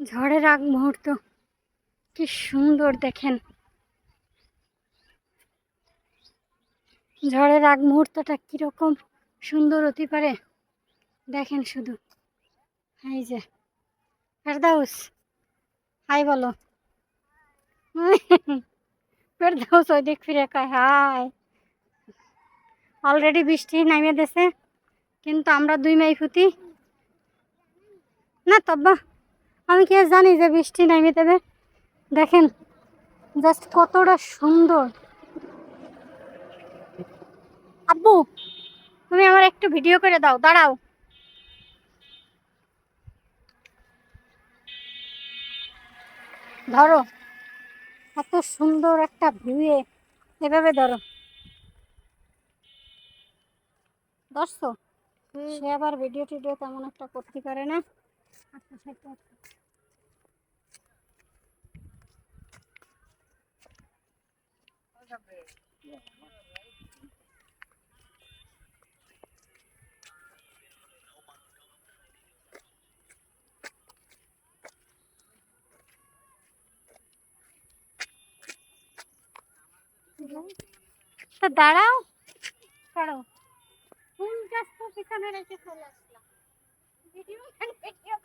ঝড়ের আগ মুহূর্ত। কি সুন্দর দেখেন। ঝড়ের আগ মুহূর্তটা কীরকম সুন্দর হতে পারে। দেখেন শুধু। এই যে। ফেরদাউস। হাই বলো। ফেরদাউস ওই দিক ফিরে কয়, হাই। অলরেডি বৃষ্টি নামিয়ে দিয়েছে, কিন্তু আমরা দুই মাই ফুটি না, তব্বা। আমি কি আর জানি যে বৃষ্টি নামিয়ে দেবে দেখেন জাস্ট কতটা সুন্দর। আব্বু তুমি আমার একটু ভিডিও করে দাও দাঁড়াও। ধরো এত সুন্দর একটা ভিউয়ে এভাবে ধরো। ধরছো? সে আবার ভিডিও টিডিও তেমন একটা করতে পারে না। আচ্ছা তো দাঁড়াও। করো ফুল গাছ তো পিছনে রেখে চলে আসলাম। ভিডিও ভিডিও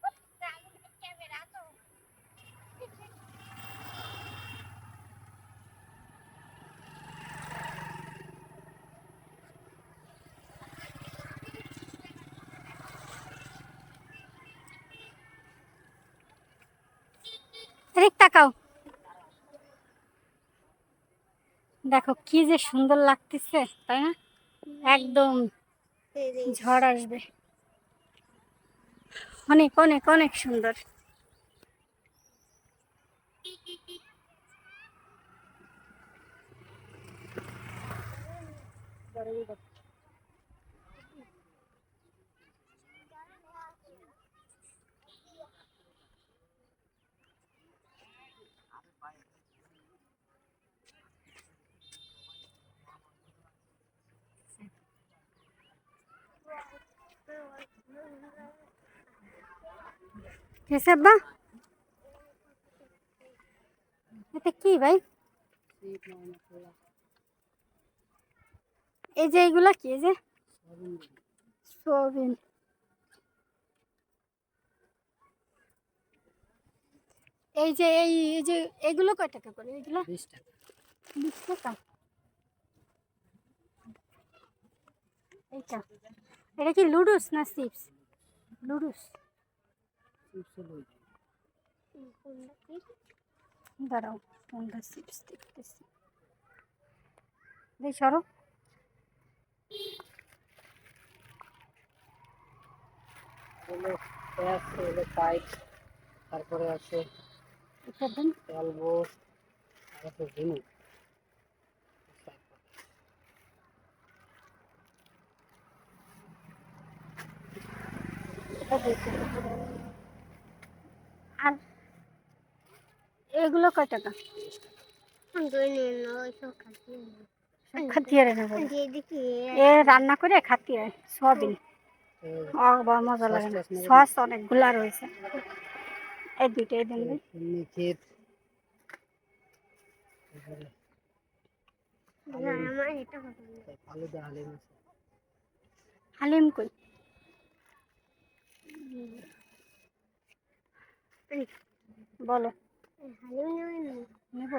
এদিক তাকাও। দেখো কি যে সুন্দর লাগতেছে, তাই না? একদম ঝড় আসবে। অনেক অনেক অনেক সুন্দর। কেসে আব্বা এটা কি ভাই? এই যে এইগুলা কি এই যে? সোয়াবিন। এই যে এই এই যে এগুলো কয় টাকা করে এগুলো বিশ টাকা। বিশ টাকা? এইটা। এটা কি লুডুস না চিপস? লুডুস দাঁড়াও কোনটা চিপস দেখতেছি। এই সরো। তারপরে আছে এলবো আর আছে ঝিনুক এটা দিতে আর এগুলো কয় টাকা? খাতিয়ে নেব এ রান্না করে খাতিয়ে সয়াবিন। মজা লাগে সস অনেকগুলা রয়েছে। এই দুইটাই দেন হালিম কই? বলো। নেব?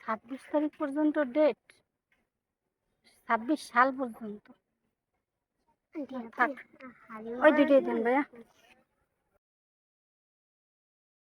ছাব্বিশ তারিখ পর্যন্ত ডেট ছাব্বিশ সাল পর্যন্ত। থাক। ওই দুটোই দেন ভাইয়া।